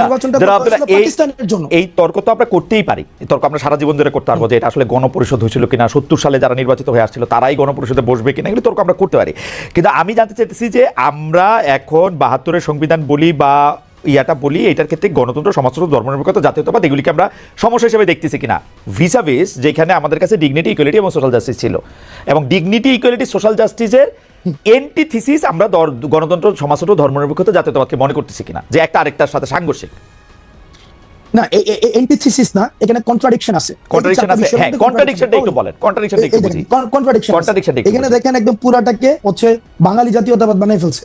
নির্বাচনটা এই- জন্য। এই তর্ক তো আমরা করতেই পারি। এই তর্ক আমরা সারা জীবন ধরে করতে পারব যে এটা আসলে গণপরিষদ হয়েছিল কিনা সত্তর সালে যারা নির্বাচিত হয়ে আসছিল তারাই গণপরিষদে বসবে কিনা এগুলো তর্ক আমরা করতে পারি। কিন্তু আমি জানতে চাইতেছি যে আমরা এখন বাহাত্তরের সংবিধান বলি বা ইয়াটা বলি এটার ক্ষেত্রে গণতন্ত্র সমাজতন্ত্র ধর্মনিরপেক্ষতা জাতীয়তাবাদ এগুলিকে আমরা সমস্যা হিসেবে দেখতেছি কিনা। ভিসা বেস যেখানে আমাদের কাছে ডিগনিটি ইকুয়ালিটি এবং সোশ্যাল জাস্টিস ছিল। এবং ডিগনিটি ইকুয়ালিটি সোশ্যাল জাস্টিসের এন্টিথিসিস আমরা গণতন্ত্র সমাজতন্ত্র ধর্মনিরপেক্ষতা জাতীয়তাবাদকে মনে করতেছি কিনা। যে একটা আরেকটার সাথে সাংঘর্ষিক। না এন্টিথিসিস না এখানে কন্ট্রাডিকশন আছে। কন্ট্রাডিকশন আছে হ্যাঁ কন্ট্রাডিকশনটা একটু বলেন কন্ট্রাডিকশনটা একটু বুঝি। কন্ট্রাডিকশন Contradiction এখানে দেখেন একদম পুরাটাকে হচ্ছে বাঙালি জাতীয়তাবাদ বানিয়ে ফেলছে।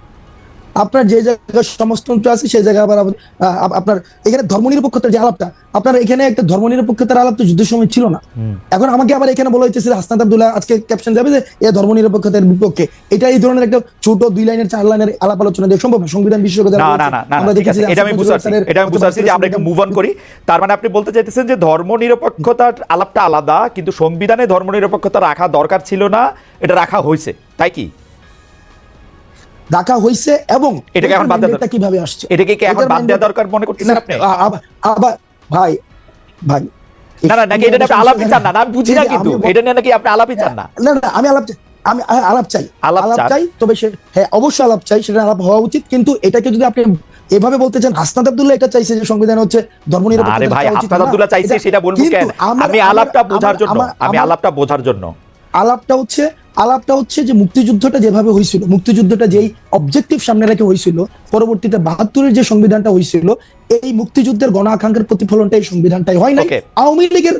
আপনার যে জায়গায় সমাজতন্ত্র আছে সেই জায়গায় আবার আপনার এখানে ধর্মনিরপেক্ষতার যে আলাপটা আপনার এখানে একটা ধর্মনিরপেক্ষতার আলাপ তো যুদ্ধের সময় ছিল না। এখন আমাকে আবার এখানে বলা হইতেছে হাসনাত আব্দুল্লাহ আজকে ক্যাপশন যাবে যে এ ধর্মনিরপেক্ষতার বিপক্ষে। এটা এই ধরনের একটা ছোট দুই লাইনের চার লাইনের আলাপ আলোচনা দিয়ে সম্ভব না সংবিধান বিশেষজ্ঞ আমরা দেখেছি এটা আমি বুঝতে এটা আমি বুঝতে যে আমরা একটু মুভ অন করি। তার মানে আপনি বলতে চাইতেছেন যে ধর্ম নিরপেক্ষতার আলাপটা আলাদা কিন্তু সংবিধানে ধর্ম নিরপেক্ষতা রাখা দরকার ছিল না এটা রাখা হয়েছে তাই কি? রাখা হয়েছে এবং এটাকে এখন বাদ দেওয়া কীভাবে আসছে? এটাকে কি এখন বাদ দেওয়া দরকার মনে করতেছেন আপনি? আবার ভাই ভাই না না নাকি এটা নিয়ে আপনি আলাপই চান না? আমি বুঝি না কিন্তু। এটা নিয়ে নাকি আপনি আলাপই চান না? না না আমি আলাপ আমি আলাপ চাই। আলাপ চাই তবে সে হ্যাঁ অবশ্যই আলাপ চাই সেটা আলাপ হওয়া উচিত। কিন্তু এটাকে যদি আপনি এভাবে বলতে চান হাসনাত আব্দুল্লাহ এটা চাইছে যে সংবিধান হচ্ছে ধর্মনিরপেক্ষতা আরে ভাই হাসনাত আব্দুল্লাহ চাইছে সেটা বলব কেন? আমি আলাপটা বোঝার জন্য আমি আলাপটা বোঝার জন্য। আলাপটা হচ্ছে আলাপটা হচ্ছে যে মুক্তিযুদ্ধটা যেভাবে হয়েছিল মুক্তিযুদ্ধটা যেই অবজেক্টিভ সামনে রেখে হয়েছিল পরবর্তীতে বাহাত্তরের যে সংবিধানটা হয়েছিল এই মুক্তিযুদ্ধের গণ আকাঙ্ক্ষার প্রতিফলনটা এই সংবিধানটাই হয় নাই। আওয়ামী লীগের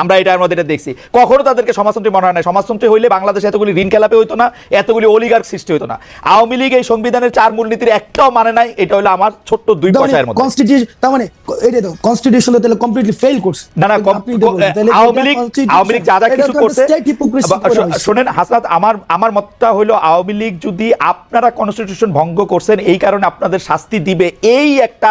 আমরা এটার মধ্যে এটা দেখছি। কখনো তাদেরকে সমাজতন্ত্রী মনে হয় না সমাজতন্ত্রী হইলে বাংলাদেশে এতগুলি ঋণ খেলাপে হইতো না এতগুলি অলিগার সৃষ্টি হইতো না। আওয়ামী লীগ এই সংবিধানের চার মূলনীতির একটাও মানে নাই এটা হলো আমার ছোট্ট দুই পয়সার মধ্যে। কনস্টিটিউশন তার মানে এটা তো কনস্টিটিউশন তাহলে কমপ্লিটলি ফেল করছে। না না আওয়ামী লীগ আওয়ামী লীগ যা যা কিছু করছে। শোনেন হাসনাত আমার আমার মতটা হলো আওয়ামী লীগ যদি আপনারা কনস্টিটিউশন ভঙ্গ করছেন এই কারণে আপনাদের শাস্তি দিবে। এই একটা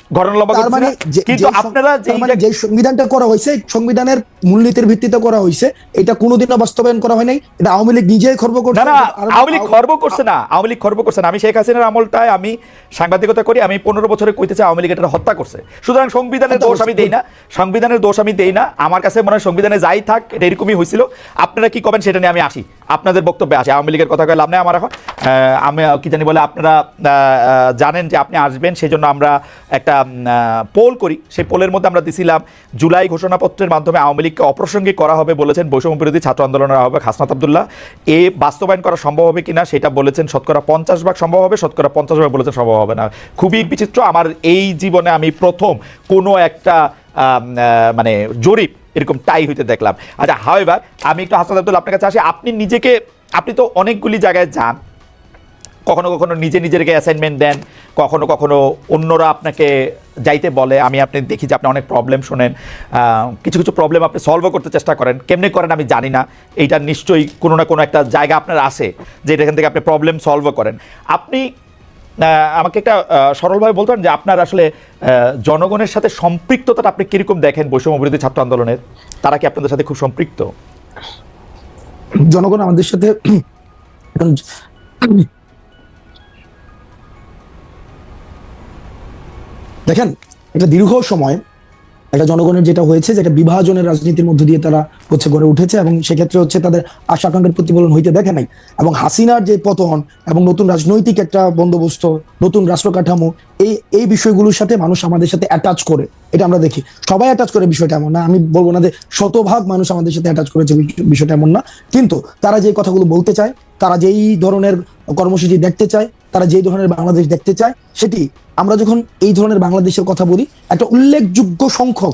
ঘটনা লম্বা মানে কিন্তু আপনারা মানে জায়গা- যে সংবিধানটা করা হয়েছে সংবিধানের মূলনীতির ভিত্তিতে করা হয়েছে এটা কোনোদিনও বাস্তবায়ন করা হয় নাই। এটা আওয়ামী লীগ নিজেই খর্ব করছে। না না আওয়ামী লীগ খর্ব করছে না আওয়ামী লীগ খর্ব করছে না। আমি শেখ হাসিনার আমলটায় আমি সাংবাদিকতা করি আমি পনেরো বছরে কইতেছি আওয়ামী লীগ এটা হত্যা করছে। সুতরাং সংবিধানের দোষ আমি। দেই না সংবিধানের দোষ আমি দেই না। আমার কাছে মনে হয় সংবিধানে যাই থাক এটা এরকমই হয়েছিল আপনারা কি করবেন সেটা নিয়ে আমি আসি। আপনাদের বক্তব্যে আসি। আওয়ামী লীগের কথা কইলাম না আমার এখন। আমি কি জানি বলে আপনারা জানেন যে আপনি আসবেন সেই জন্য আমরা একটা পোল করি, সেই পোলের মধ্যে আমরা দিছিলাম জুলাই ঘোষণাপত্রের মাধ্যমে আওয়ামী লীগকে অপ্রাসঙ্গিক করা হবে বলেছেন বৈষম্য বিরোধী ছাত্র আন্দোলনের আহ্বায়ক হাসনাত আবদুল্লাহ। এ বাস্তবায়ন করা সম্ভব হবে কিনা সেটা বলেছেন শতকরা পঞ্চাশ ভাগ সম্ভব হবে, শতকরা পঞ্চাশ ভাগ বলেছেন সম্ভব হবে না। খুবই বিচিত্র। আমার এই জীবনে আমি প্রথম কোনো একটা মানে জরিপ এরকম টাই হইতে দেখলাম। আচ্ছা হাওয়েভার আমি একটু হাসনাত আবদুল্লাহ আপনার কাছে আসি। আপনি নিজেকে, আপনি তো অনেকগুলি জায়গায় যান কখনো কখনো নিজে নিজেকে অ্যাসাইনমেন্ট দেন, কখনো কখনো অন্যরা আপনাকে যাইতে বলে, আমি আপনি দেখি যে আপনি অনেক প্রবলেম শোনেন কিছু কিছু প্রবলেম আপনি সলভও করতে চেষ্টা করেন, কেমনে করেন আমি জানি না, এইটা নিশ্চয়ই কোনো না কোনো একটা জায়গা আপনার আছে, যে এখান থেকে আপনি প্রবলেম সলভও করেন। আপনি আমাকে একটা সরলভাবে বলতেন যে আপনার আসলে জনগণের সাথে সম্পৃক্ততাটা আপনি কীরকম দেখেন বৈষম্য বিরোধী ছাত্র আন্দোলনের? তারা কি আপনাদের সাথে খুব সম্পৃক্ত? জনগণ আমাদের সাথে দেখেন এটা দীর্ঘ সময় একটা জনগণের যেটা হয়েছে যেটা বিভাজনের রাজনীতির মধ্য দিয়ে তারা হচ্ছে গড়ে উঠেছে এবং সেক্ষেত্রে হচ্ছে তাদের আশা আকাঙ্ক্ষার প্রতিফলন হইতে দেখে নাই। এবং হাসিনার যে পতন এবং নতুন রাজনৈতিক একটা বন্দোবস্ত, নতুন রাষ্ট্র কাঠামো এই এই বিষয়গুলোর সাথে মানুষ আমাদের সাথে অ্যাটাচ করে। এটা আমরা দেখি। সবাই অ্যাটাচ করে বিষয়টা এমন না। আমি বলব না যে শতভাগ মানুষ আমাদের সাথে অ্যাটাচ করেছে বিষয়টা এমন না। কিন্তু তারা যে কথাগুলো বলতে চায়, তারা যেই ধরনের কর্মসূচি দেখতে চায় তারা যে ধরনের বাংলাদেশ দেখতে চায়, সেটি আমরা যখন এই ধরনের বাংলাদেশের কথা বলি, একটা উল্লেখযোগ্য সংখ্যক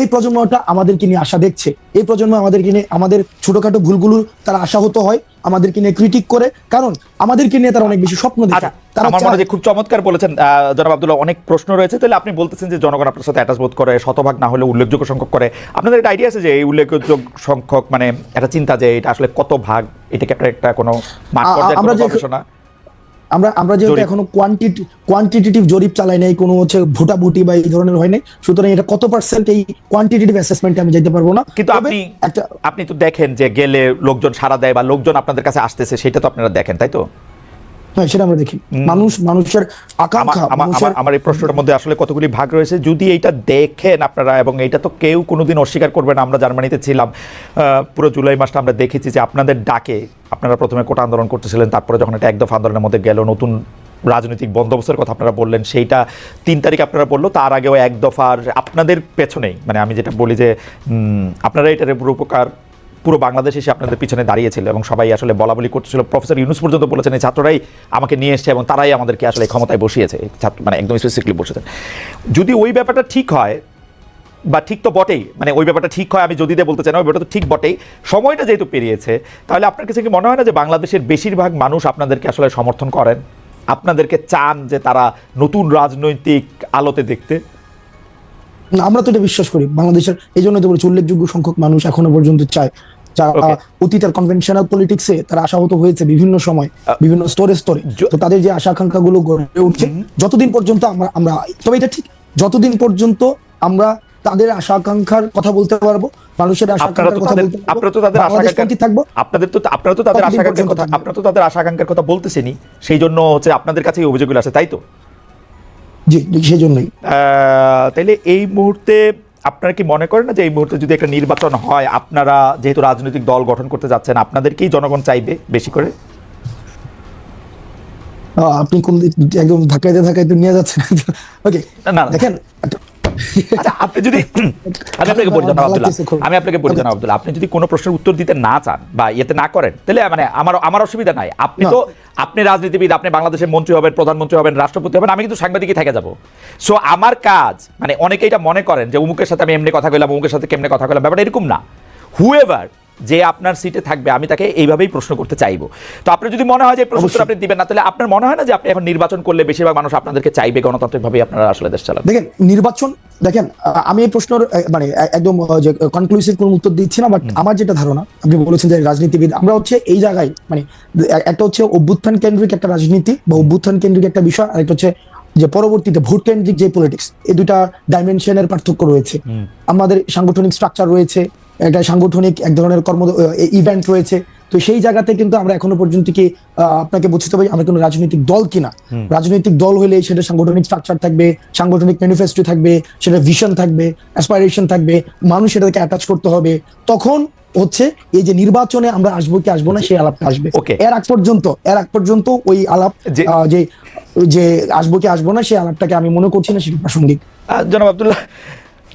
এই প্রজন্মটা আমাদেরকে নিয়ে আশা দেখছে। এই প্রজন্ম আমাদেরকে নিয়ে আমাদের ছোটখাটো ভুলগুলো তারা আশাহত হয় আমাদেরকে নিয়ে ক্রিটিক করে। কারণ আমাদেরকে নিয়ে তারা অনেক বেশি স্বপ্ন দেখে। আচ্ছা আমার মনে হয় খুব চমৎকার বলেছেন জনাব আব্দুল্লাহ অনেক প্রশ্ন রয়েছে। তাহলে আপনি বলতেছেন যে জনগণ আপনার সাথে অ্যাটাচ বোধ করে শতভাগ না হলে উল্লেখযোগ্য সংখ্যক করে। আপনাদের একটা আইডিয়া আছে যে এই উল্লেখযোগ্য সংখ্যক মানে একটা চিন্তা যে এটা আসলে কত ভাগ এটাকে একটা কোনো মাঠ পর্যায়ে আমরা গবেষণা? আমরা আমরা যেহেতু। এখনও কোয়ান্টিটি কোয়ান্টিটেটিভ জরিপ চালাই নাই কোনো হচ্ছে ভোটাভুটি বা এই ধরনের হয় নাই সুতরাং এটা কত পার্সেন্ট এই কোয়ান্টিটেটিভ অ্যাসেসমেন্টে আমি যেতে পারব না কিন্তু আপনি একটা আপনি তো দেখেন যে গেলে লোকজন সাড়া দেয় বা লোকজন আপনাদের কাছে আসতেছে সেটা তো আপনারা দেখেন তাই তো হ্যাঁ সেটা আমরা দেখি। মানুষ মানুষের আকাঙ্ক্ষা আমার- এই প্রশ্নটার মধ্যে আসলে কতগুলি ভাগ রয়েছে? যদি এইটা দেখেন আপনারা এবং এটা তো কেউ কোনোদিন অস্বীকার করবে না আমরা জার্মানিতে ছিলাম পুরো জুলাই মাসটা আমরা দেখেছি যে আপনাদের ডাকে আপনারা প্রথমে কোটা আন্দোলন করতেছিলেন তারপরে যখন এটা একদফা আন্দোলনের মধ্যে গেল নতুন রাজনৈতিক বন্দোবস্তের কথা আপনারা বললেন সেইটা তিন তারিখ আপনারা বলল তার আগেও এক দফার আপনাদের পেছনেই মানে আমি যেটা বলি যে আপনারা এটার উপকার পুরো বাংলাদেশ এসে আপনাদের পিছনে দাঁড়িয়েছিল এবং সবাই আসলে বলা বলি করতেছিল। প্রফেসর ইউনুস পর্যন্ত বলেছেন, এই ছাত্ররাই আমাকে নিয়ে এসছে এবং তারাই আমাদেরকে আসলে ক্ষমতায় বসিয়েছে। ছাত্র মানে একদম স্পেসিফিকলি বসেছেন। যদি ওই ব্যাপারটা ঠিক হয়, বা ঠিক তো বটেই মানে ওই ব্যাপারটা ঠিক হয়, আমি যদি দিয়ে বলতে চাই না, ওই ব্যাপারটা তো ঠিক বটেই, সময়টা যেহেতু পেরিয়েছে, তাহলে আপনার কাছে কি মনে হয় না যে বাংলাদেশের বেশিরভাগ মানুষ আপনাদেরকে আসলে সমর্থন করেন? আপনাদেরকে চান যে তারা নতুন রাজনৈতিক আলোতে দেখতে? আমরা তো এটা বিশ্বাস করি। বাংলাদেশের এই জন্য তো বলছি উল্লেখযোগ্য সংখ্যক মানুষ এখনও পর্যন্ত চায়। যারা অতীতের কনভেনশনাল পলিটিক্সে তারা আশাহত হয়েছে বিভিন্ন সময় বিভিন্ন স্তরে স্তরে। তো তাদের যে আশা আকাঙ্ক্ষা গুলো গড়ে উঠছে যতদিন পর্যন্ত আমরা আমরা তবে এটা ঠিক যতদিন পর্যন্ত আমরা তাদের আশা আকাঙ্ক্ষার কথা বলতে পারব মানুষের আশা আকাঙ্ক্ষার কথা বলতে আপনারা তো তাদের আশা বাংলাদেশপন্থী থাকব। আপনাদের তো আপনারা তো তাদের আশা আকাঙ্ক্ষার কথা আপনারা তো তাদের আশা আকাঙ্ক্ষার কথা বলতেছেনই সেই জন্য হচ্ছে আপনাদের কাছে এই অভিযোগগুলো আছে তাই তো? জি সেজন্যই। তাইলে এই মুহূর্তে আপনারা কি মনে করেন না যে এই মুহূর্তে যদি একটা নির্বাচন হয় আপনারা যেহেতু রাজনৈতিক দল গঠন করতে যাচ্ছেন আপনাদেরকেই জনগণ চাইবে বেশি করে? আপনি কোন একদম ধাক্কাইতে ধাক্কাইতে নিয়ে যাচ্ছেন? ওকে না। দেখেন আচ্ছা আপনি যদি আমি আপনাকে বলি জানা আব্দুল্লাহ। আমি আপনাকে বলি জানা আব্দুল্লাহ আপনি যদি কোনো প্রশ্নের উত্তর দিতে না চান বা ইয়েতে না করেন তাহলে মানে আমার আমার অসুবিধা নাই। আপনি তো আপনি রাজনীতিবিদ আপনি বাংলাদেশের মন্ত্রী হবেন প্রধানমন্ত্রী হবেন রাষ্ট্রপতি হবেন আমি কিন্তু সাংবাদিকই থেকে যাব। সো আমার কাজ মানে অনেকে এটা মনে করেন যে উমুকের সাথে আমি এমনি কথা কইলাম উমুকের সাথে কেমনে কথা কইলাম ব্যাপারটা এরকম না। হুএভার যে আপনার সিটে থাকবে আমি তাকে এইভাবেই প্রশ্ন করতে চাইব। তো আপনি যদি মনে হয় যে প্রশ্ন উত্তর আপনি দিবেন না তাহলে আপনার মনে হয় না যে আপনি এখন নির্বাচন করলে বেশিরভাগ মানুষ আপনাদেরকে চাইবে গণতান্ত্রিকভাবে আপনারা আসলে দেশ চালান দেখেন নির্বাচন দেখেন আমি এই প্রশ্নের মানে একদম যে কনক্লুসিভ কোনো উত্তর দিচ্ছি না বাট আমার যেটা ধারণা আপনি বলেছেন যে রাজনীতিবিদ আমরা হচ্ছে এই জায়গায় মানে একটা হচ্ছে অভ্যুত্থান কেন্দ্রিক একটা রাজনীতি বা অভ্যুত্থান কেন্দ্রিক একটা বিষয় আর একটা হচ্ছে যে পরবর্তীতে ভোট কেন্দ্রিক যে পলিটিক্স এই দুটা ডাইমেনশনের পার্থক্য রয়েছে। আমাদের সাংগঠনিক স্ট্রাকচার রয়েছে একটা সাংগঠনিক এক ধরনের কর্ম ইভেন্ট রয়েছে। তো সেই জায়গাতে কিন্তু আমরা এখনও পর্যন্ত কি আপনাকে বুঝতে হবে আমরা কোনো রাজনৈতিক দল কিনা। রাজনৈতিক দল হলে সেটা সাংগঠনিক স্ট্রাকচার থাকবে সাংগঠনিক ম্যানিফেস্টো থাকবে সেটা ভিশন থাকবে অ্যাসপাইরেশন থাকবে মানুষ সেটাকে অ্যাটাচ করতে হবে। তখন হচ্ছে এই যে নির্বাচনে আমরা আসব কি আসব না সেই আলাপটা আসবে. এর আগ পর্যন্ত এর আগ পর্যন্ত ওই আলাপ যে যে আসব কি আসব না সেই আলাপটাকে আমি মনে করছি না সেটা প্রাসঙ্গিক। জনাব আব্দুল্লাহ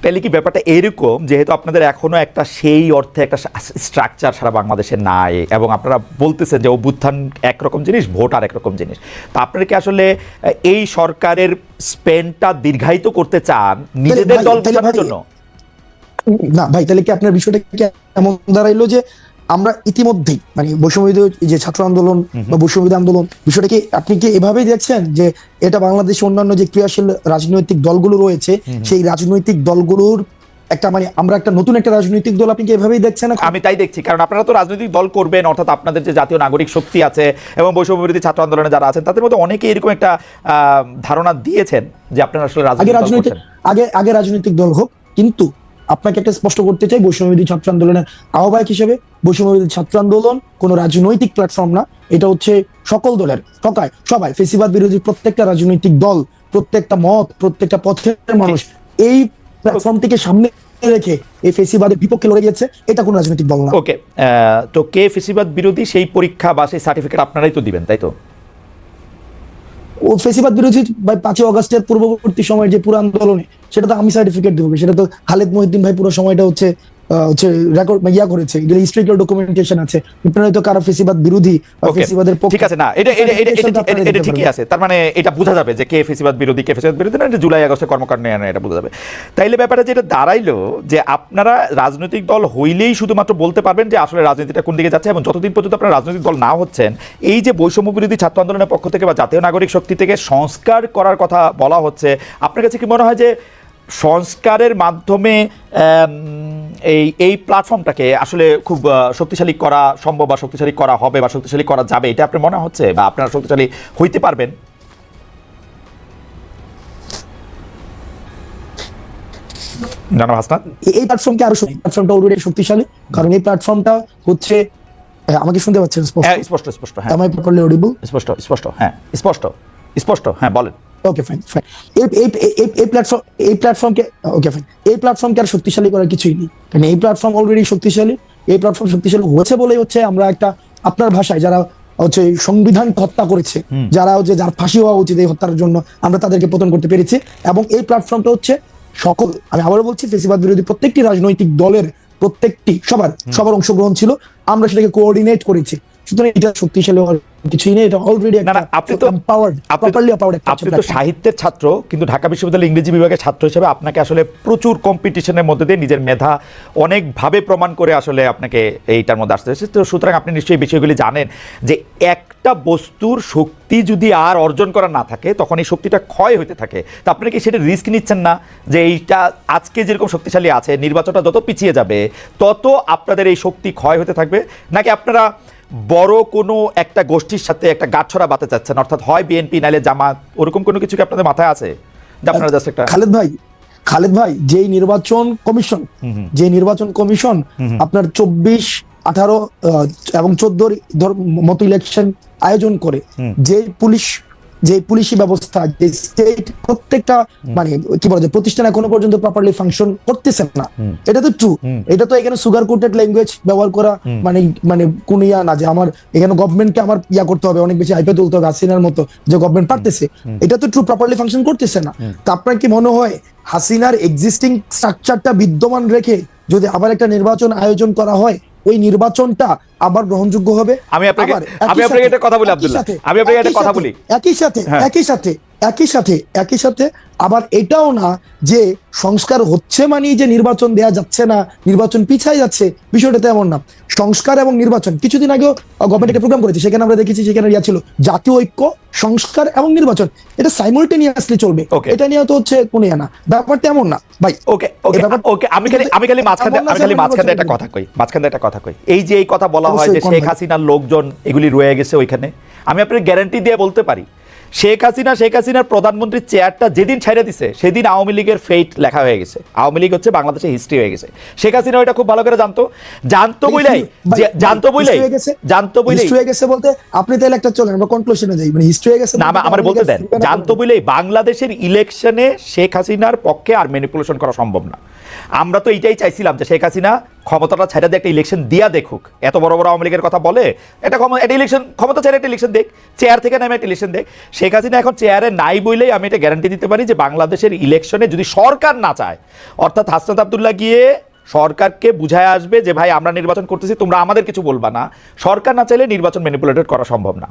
তাহলে কি ব্যাপারটা এরকম যেহেতু আপনাদের এখনও একটা সেই অর্থে একটা স্ট্রাকচার সারা বাংলাদেশে নাই এবং আপনারা বলতেছেন যে অভ্যুত্থান একরকম জিনিস ভোট আর একরকম জিনিস। তা আপনারা কি আসলে এই সরকারের স্পেনটা দীর্ঘায়িত করতে চান নিজেদের দল বোঝানোর জন্য? না ভাই তাহলে কি আপনার বিষয়টা কি এমন দাঁড়াইলো যে আমরা ইতিমধ্যেই মানে বৈষম্যবিরোধী যে ছাত্র আন্দোলন বা বৈষম্যবিরোধী আন্দোলন বিষয়টা কি আপনি কি এভাবেই দেখছেন যে এটা বাংলাদেশে অন্যান্য যে ক্রিয়াশীল রাজনৈতিক দলগুলো রয়েছে সেই রাজনৈতিক দলগুলোর একটা মানে আমরা একটা নতুন একটা রাজনৈতিক দল আপনি কি এভাবেই দেখছেন আমি তাই দেখছি কারণ আপনারা তো রাজনৈতিক দল করবেন অর্থাৎ আপনাদের যে জাতীয় নাগরিক শক্তি আছে এবং বৈষম্য বিরোধী ছাত্র আন্দোলনে যারা আছেন তাদের মধ্যে অনেকে এরকম একটা আহ, ধারণা দিয়েছেন যে আপনারা আসলে রাজনৈতিক। আগে আগে রাজনৈতিক দল হোক কিন্তু আপনাকে একটা স্পষ্ট করতে চাই বৈষম্যবিরোধী ছাত্র আন্দোলনের আহ্বায়ক হিসেবে বৈষম্যবিরোধী ছাত্র আন্দোলন কোনো রাজনৈতিক প্ল্যাটফর্ম না। এটা হচ্ছে সকল দলের সকায় সবাই ফেসিবাদ বিরোধী প্রত্যেকটা রাজনৈতিক দল প্রত্যেকটা মত প্রত্যেকটা পথের মানুষ এই প্ল্যাটফর্মটিকে সামনে রেখে এই ফেসিবাদের বিপক্ষে লড়ে গেছে এটা কোনো রাজনৈতিক দল না। ওকে তো কে ফেসিবাদ বিরোধী সেই পরীক্ষা বা সেই সার্টিফিকেট আপনারাই তো দিবেন তাই তো? ও ফেসিবাদ বিরোধী বা পাঁচই অগস্টের পূর্ববর্তী সময়ের যে পুরো আন্দোলনে সেটা তো আমি সার্টিফিকেট দেবো সেটা তো খালেদ মহিউদ্দিন ভাই পুরো সময়টা হচ্ছে হচ্ছে রেকর্ড ইয়া করেছে হিস্ট্রিক্যাল ডকুমেন্টেশন আছে। আপনারা হয়তো কারও ফেসিবাদ বিরোধী ফেসিবাদের পক্ষে ঠিক আছে না এটা এটা এটা- ঠিকই আছে। তার মানে এটা বোঝা যাবে যে কে ফেসিবাদ বিরোধী কে ফেসিবাদ বিরোধী না এটা জুলাই আগস্টের কর্মকাণ্ড না এটা বোঝা যাবে। তাইলে ব্যাপারটা যেটা দাঁড়াইলো যে আপনারা রাজনৈতিক দল হইলেই শুধুমাত্র বলতে পারবেন যে আসলে রাজনীতিটা কোন দিকে যাচ্ছে এবং যতদিন পর্যন্ত আপনারা রাজনৈতিক দল না হচ্ছেন এই যে বৈষম্য বিরোধী ছাত্র আন্দোলনের পক্ষ থেকে বা জাতীয় নাগরিক শক্তি থেকে সংস্কার করার কথা বলা হচ্ছে আপনার কাছে কি মনে হয় যে সংস্কারের মাধ্যমে এই এই প্ল্যাটফর্মটাকে আসলে খুব শক্তিশালী করা সম্ভব বা শক্তিশালী করা হবে বা শক্তিশালী করা যাবে এটা আপনার মনে হচ্ছে বা আপনারা শক্তিশালী হইতে পারবেন? জানাব হাসনাত। এই- প্ল্যাটফর্মকে আরও প্ল্যাটফর্মটা অলরেডি শক্তিশালী কারণ এই প্ল্যাটফর্মটা হচ্ছে আমাকে শুনতে পাচ্ছেন স্পষ্ট? হ্যাঁ স্পষ্ট স্পষ্ট হ্যাঁ। স্পষ্ট স্পষ্ট হ্যাঁ স্পষ্ট স্পষ্ট হ্যাঁ বলেন। ওকে ফাইন ফাইন এই এই এই- এই প্ল্যাটফর্ম এই প্ল্যাটফর্মকে ওকে ফাইন এই প্ল্যাটফর্মকে আর শক্তিশালী করার কিছুই নেই। কারণ এই প্ল্যাটফর্ম অলরেডি শক্তিশালী এই প্ল্যাটফর্ম শক্তিশালী হয়েছে বলেই হচ্ছে আমরা একটা আপনার ভাষায় যারা হচ্ছে সংবিধান হত্যা করেছে যারা হচ্ছে যার ফাঁসি হওয়া উচিত এই হত্যার জন্য আমরা তাদেরকে পতন করতে পেরেছি। এবং এই প্ল্যাটফর্মটা হচ্ছে সকল আমি আবারও বলছি ফেসিবাদ বিরোধী প্রত্যেকটি রাজনৈতিক দলের প্রত্যেকটি সবার সবার অংশগ্রহণ ছিল। আমরা সেটাকে কোঅর্ডিনেট করেছি। সুতরাং এটা শক্তিশালী হওয়ার কিছুই নেই এটা অলরেডি না, আপনি তো- এম্পাওয়ার্ড প্রপারলি এম্পাওয়ার্ড আপনি তো। সাহিত্যের ছাত্র কিন্তু ঢাকা বিশ্ববিদ্যালয়ের ইংরেজি বিভাগের ছাত্র হিসেবে আপনাকে আসলে প্রচুর কম্পিটিশনের মধ্যে দিয়ে নিজের মেধা অনেকভাবে প্রমাণ করে আসলে আপনাকে এইটার মধ্যে আসতে হয়েছে। তো সুতরাং আপনি নিশ্চয়ই বিষয়গুলি জানেন যে একটা বস্তুর শক্তি যদি আর অর্জন করা না থাকে তখন এই শক্তিটা ক্ষয় হতে থাকে। তো আপনি কি সেটা রিস্ক নিচ্ছেন না যে এইটা আজকে যেরকম শক্তিশালী আছে নির্বাচনটা যত পিছিয়ে যাবে তত আপনাদের এই শক্তি ক্ষয় হতে থাকবে? নাকি আপনারা বড় কোনো একটা গোষ্ঠীর সাথে একটা গাঠছড়া বাতে চাচ্ছেন অর্থাৎ হয় বিএনপি নাইলে জামাত ওরকম কোনো কিছু কি আপনাদের মাথায় আছে? যে আপনারা জাস্ট একটা খালেদ ভাই খালেদ ভাই যেই নির্বাচন কমিশন যে নির্বাচন কমিশন আপনার চব্বিশ আঠারো এবং চোদ্দোর মতো ইলেকশন আয়োজন করে যে পুলিশ যে পুলিশি ব্যবস্থা যে স্টেট প্রত্যেকটা মানে কি বলা যায় প্রতিষ্ঠান এখনও পর্যন্ত প্রপারলি ফাংশন করতেছে না। এটা তো ট্রু এটা তো এখানে সুগার কোটেড ল্যাঙ্গুয়েজ ব্যবহার করা মানে মানে কোন ইয়া না যে আমার এখানে গভর্নমেন্টকে আমার ইয়া করতে হবে অনেক বেশি আইপে তুলতে হবে হাসিনার মতো যে গভর্নমেন্ট পারতেছে। এটা তো ট্রু প্রপারলি ফাংশন করতেছে না। তো আপনার কি মনে হয় হাসিনার এক্সিস্টিং স্ট্রাকচারটা বিদ্যমান রেখে যদি আবার একটা নির্বাচন আয়োজন করা হয় ওই নির্বাচনটা আবার গ্রহণযোগ্য হবে আমি আপনাকে- আমি আপনাকে একটা কথা বলি, আব্দুল্লাহ। সাথে- আমি আপনাকে একটা কথা বলি। একই সাথে হ্যাঁ। একই সাথে একই সাথে একই সাথে আবার এটাও না যে সংস্কার হচ্ছে মানে যে নির্বাচন দেয়া যাচ্ছে না নির্বাচন পিছায় যাচ্ছে বিষয়টা তেমন না। সংস্কার এবং নির্বাচন কিছুদিন আগেও গভর্নমেন্ট একটা প্রোগ্রাম করেছে সেখানে আমরা দেখেছি সেখানে ইয়া ছিল জাতীয় ঐক্য সংস্কার এবং নির্বাচন। এটা সাইমultaneously চলবে। এটা নিয়ে তো হচ্ছে কোনো না। ব্যাপারটা তেমন না। ভাই ওকে ওকে ওকে আমি খালি আমি খালি মাঝখানে আমি খালি মাঝখানে একটা কথা কই মাঝখানে একটা কথা কই। এই যে এই কথা বলা হয় যে শেখ? হাসিনার লোকজন এগুলি রয়ে গেছে ওইখানে আমি আপনার গ্যারান্টি দিয়ে বলতে পারি শেখ হাসিনা শেখ হাসিনার প্রধানমন্ত্রীর চেয়ারটা যেদিন ছেড়ে দিছে সেদিন আওয়ামী লীগের ফেট লেখা হয়ে গেছে। আওয়ামী লীগ হচ্ছে বাংলাদেশের হিস্ট্রি হয়ে গেছে। শেখ হাসিনা ওইটা খুব ভালো করে জানতো। জানতো বইলাই ভাই, জানতো বইলাই গেছে? জানতো বইলাই। হয়ে গেছে বলতে আপনি তাহলে একটা চলেন আমরা কনক্লুশনে যাই। মানে হিস্ট্রি হয়ে গেছে না আমার- বলতে দেন জানতো বলেই বাংলাদেশের ইলেকশনে শেখ হাসিনার পক্ষে আর ম্যানিপুলেশন করা সম্ভব না। আমরা তো এইটাই চাইছিলাম যে শেখ হাসিনা ক্ষমতাটা ছেড়ে দিয়ে একটা ইলেকশন দিয়া দেখুক। এত বড় বড় আওয়ামী লীগের কথা বলে এটা একটা ইলেকশন ক্ষমতা ছেড়ে একটা ইলেকশন দেখ চেয়ার থেকে নামে একটা ইলেকশন দেখ। শেখ হাসিনা এখন চেয়ারে নাই বইলেই আমি এটা গ্যারান্টি দিতে পারি যে বাংলাদেশের ইলেকশনে যদি সরকার না চায়, অর্থাৎ হাসনাত আবদুল্লাহ গিয়ে সরকারকে বুঝায় আসবে যে, ভাই, আমরা নির্বাচন করতেছি, তোমরা আমাদের কিছু বলবা না। সরকার না চাইলে নির্বাচন ম্যানিপুলেটেড করা সম্ভব না।